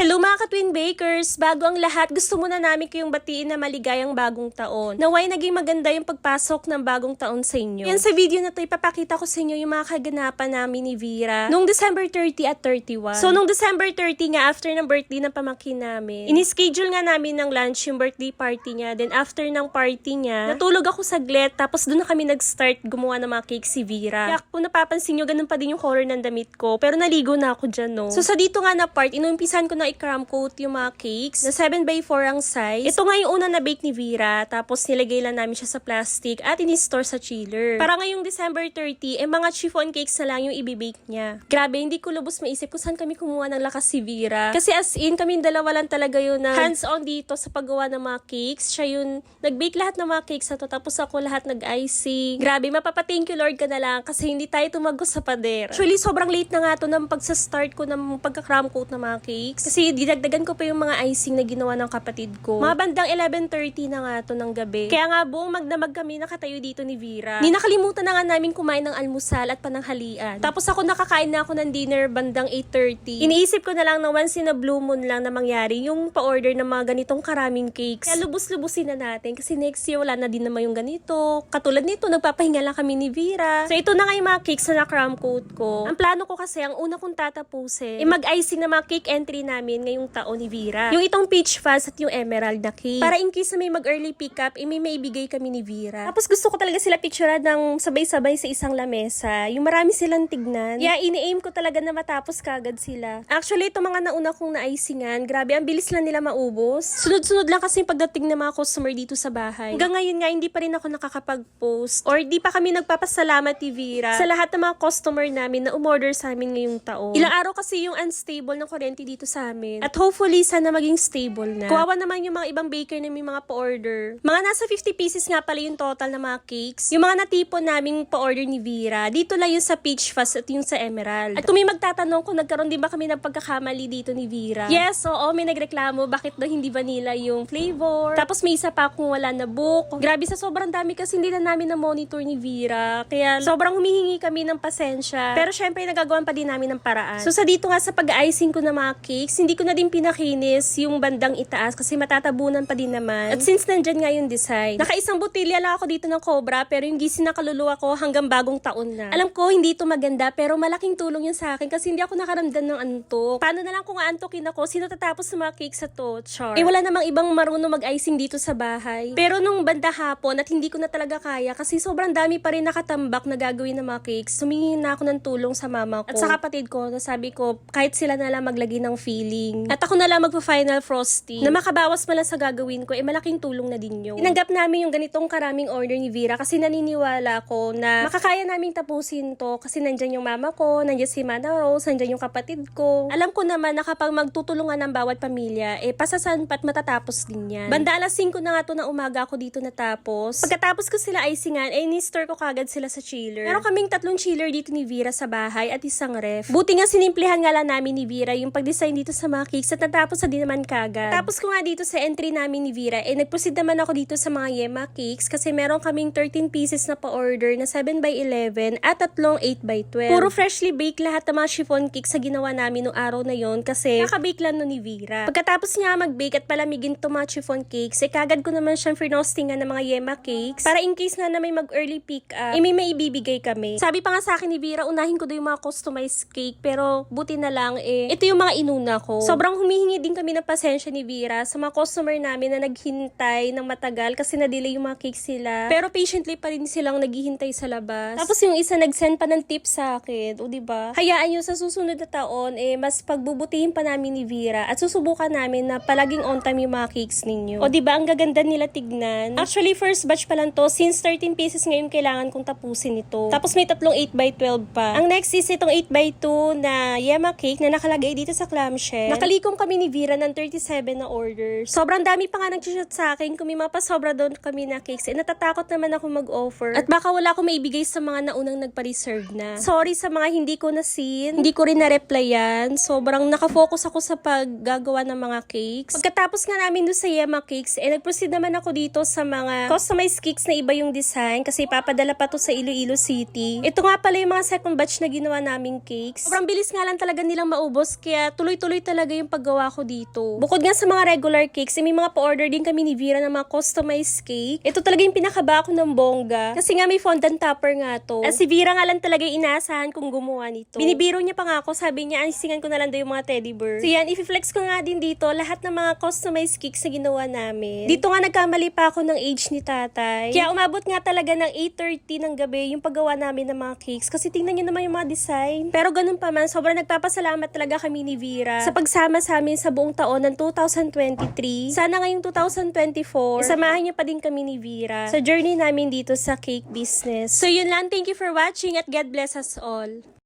Hello mga ka-twin bakers! Bago ang lahat, gusto muna namin kayong batiin na maligayang bagong taon. Naway naging maganda yung pagpasok ng bagong taon sa inyo. Yan sa video na to, ipapakita ko sa inyo yung mga kaganapan namin ni Vera nung December 30 at 31. So nung December 30 nga, after ng birthday ng pamangkin namin, inischedule nga namin ng lunch yung birthday party niya. Then after ng party niya, natulog ako saglit, tapos doon na kami nag-start gumawa ng mga cake si Vera. Kaya kung napapansin nyo, ganun pa din yung color ng damit ko. Pero naligo na ako dyan, no? So sa dito nga na part, inumpisan ko na i-cram coat yung mga cakes na 7x4 ang size. Ito nga yung una na bake ni Vera, tapos nilagay lang namin siya sa plastic at in-store sa chiller. Para ngayong December 30, eh mga chiffon cakes na lang yung ibibake niya. Grabe, hindi ko lubos maisip kung saan kami kumuha ng lakas si Vera. Kasi as in, kami dalawa lang talaga yun na hands-on dito sa paggawa ng mga cakes. Siya yung nag-bake lahat ng mga cakes na to, tapos ako lahat nag-icing. Grabe, mapapa-thank you Lord ka na lang kasi hindi tayo tumagos sa pader. Actually, sobrang late na nga to ng pagsa-start ko ng pagka-cram coat ng mga cakes. Kasi didagdagan ko pa yung mga icing na ginawa ng kapatid ko. Mga bandang 11.30 na nga to ng gabi. Kaya nga buong magdamag kami nakatayo dito ni Vera. Ni nakalimutan na nga namin kumain ng almusal at pananghalian. Tapos ako nakakain na ako ng dinner bandang 8.30. Iniisip ko na lang na once in a blue moon lang na mangyari yung pa-order ng mga ganitong karaming cakes. Kaya lubos-lubusin na natin kasi next year wala na din naman yung ganito. Katulad nito, nagpapahinga lang kami ni Vera. So ito na nga yung mga cakes na na-cram coat ko. Ang plano ko kasi, ang una kong tatapusin, eh mag-icing na mga cake entry namin ngayong taon ni Vera. Yung itong peach fuzz at yung emerald na cake. Para in case na may mag-early pickup, eh, may maibigay kami ni Vera. Tapos gusto ko talaga sila picture ng sabay-sabay sa isang lamesa. Yung marami silang tignan. Yeah, ini-aim ko talaga na matapos kagad sila. Actually, ito mga nauna kong na-icingan, grabe, ang bilis lang nila maubos. Sunod-sunod lang kasi yung pagdating ng mga customer dito sa bahay. Hanggang ngayon nga, hindi pa rin ako nakakapag-post or di pa kami nagpapasalamat ni Vera sa lahat ng mga customer namin na umorder sa amin ngayong taon. Ilang araw kasi yung unstable ng kuryente dito sa amin. At hopefully, sana maging stable na. Kuwawa naman yung mga ibang baker na may mga pa-order. Mga nasa 50 pieces nga pala yung total ng mga cakes. Yung mga natipon naming pa-order ni Vera, dito lang yung sa peach fuzz at yung sa emerald. At kung may magtatanong kung nagkaroon din ba kami ng pagkakamali dito ni Vera. Yes, oo, may nagreklamo bakit daw hindi vanilla yung flavor. Tapos may isa pa kung wala na book. Grabe sa sobrang dami kasi hindi na namin na monitor ni Vera. Kaya sobrang humihingi kami ng pasensya. Pero syempre nagagawan pa din namin ng paraan. So sa dito nga sa pag-icing ko ng mga cakes, hindi ko na din pinakinis yung bandang itaas kasi matatabunan pa din naman. At since nandyan nga yung design, nakaisang botilya lang ako dito ng Cobra pero yung gisin na kaluluwa ko hanggang bagong taon na. Alam ko hindi ito maganda pero malaking tulong yun sa akin kasi hindi ako nakaramdam ng antok. Paano na lang kung aantokin ako, sino tatapos sa mga cakes sa to? Char. Eh wala namang ibang marunong mag-icing dito sa bahay. Pero nung banda hapon at hindi ko na talaga kaya kasi sobrang dami pa rin nakatambak na gagawin ng mga cakes, sumingi na ako ng tulong sa mama ko. At sa kapatid ko, na sabi ko, kahit sila na lang maglagay ng feeling. At ako na lang magpa-final frosting. Na makabawas lang sa gagawin ko, eh malaking tulong na din yun. Tinanggap namin yung ganitong karaming order ni Vera kasi naniniwala ko na makakaya naming tapusin to kasi nandyan yung mama ko, nandyan si Mana Rose, nandyan yung kapatid ko. Alam ko naman na kapag magtutulungan ng bawat pamilya, eh pasasan pat matatapos din yan. Banda alas 5 na nga to na umaga ako dito natapos. Pagkatapos ko sila icingan, eh ni-store ko kagad sila sa chiller. Meron kaming tatlong chiller dito ni Vera sa bahay at isang ref. Buti nga sinimplihan nga lang namin ni Vera yung pag-design dito sa mga cakes at natapos na din naman kagad. Tapos ko nga dito sa entry namin ni Vera, eh nag-proceed naman ako dito sa mga Yema cakes kasi meron kaming 13 pieces na pa-order na 7x11 at tatlong 8x12. Puro freshly baked lahat ng mga chiffon cakes sa ginawa namin noong araw na yon kasi kakabake lang no ni Vera. Pagkatapos niya mag-bake at palamigin to mga chiffon cakes, eh kagad ko naman siyang frostingan ng mga Yema cakes para in case nga na may mag-early pick up, eh may maibibigay kami. Sabi pa nga sa akin ni Vera, unahin ko daw yung mga customized cake pero buti na lang eh, ito yung mga inuna ko. Sobrang humihingi din kami ng pasensya ni Vera sa mga customer namin na naghintay ng matagal kasi na-delay yung mga cakes sila. Pero patiently pa rin silang naghihintay sa labas. Tapos yung isa nag-send pa ng tip sa akin, o ba? Hayaan nyo sa susunod na taon eh mas pagbubutihin pa namin ni Vera at susubukan namin na palaging on time yung mga cakes ninyo. O ba ang gaganda nila tignan? Actually first batch pa lang to since 13 pieces ngayon kailangan kong tapusin ito. Tapos may tatlong 8x12 pa. Ang next is itong 8x2 na Yema cake na nakalagay dito sa clamshell. Nakalikom kami ni Vera ng 37 na orders. Sobrang dami pa nga nag-chat sa akin kung may mapasobra doon kami na cakes. Eh natatakot naman ako mag-offer. At baka wala akong maibigay sa mga naunang nagpa-reserve na. Sorry sa mga hindi ko na seen. Hindi ko rin na-replyan. Sobrang nakafocus ako sa paggagawa ng mga cakes. Pagkatapos nga namin doon sa Yema Cakes, eh nag-proceed naman ako dito sa mga customized cakes na iba yung design kasi papadala pa to sa Iloilo City. Ito nga pala yung mga second batch na ginawa naming cakes. Sobrang bilis nga lang talaga nilang maubos kaya tuloy-tuloy talaga yung paggawa ko dito. Bukod nga sa mga regular cakes, eh, may mga pa-order din kami ni Vera ng mga customized cake. Ito talaga yung pinakaba ko ng bongga. Kasi nga may fondant topper nga to. At si Vera nga lang talaga inaasahan kong gumawa nito. Binibiro niya pa nga ako, sabi niya, ayusingan ko na lang daw yung mga teddy bear. So yan, i-flex ko nga din dito lahat ng mga customized cakes na ginawa namin. Dito nga nagkamali pa ako ng age ni tatay. Kaya umabot nga talaga ng 8.30 ng gabi yung paggawa namin ng mga cakes. Kasi tingnan niyo naman yung mga design. Pero ganun pa man, sobrang nagpapasalamat talaga kami ni Vera sa pagsama sa amin sa buong taon ng 2023. Sana ngayong 2024, samahan niyo pa din kami ni Vera sa journey namin dito sa cake business. So yun lang, thank you for watching at God bless us all.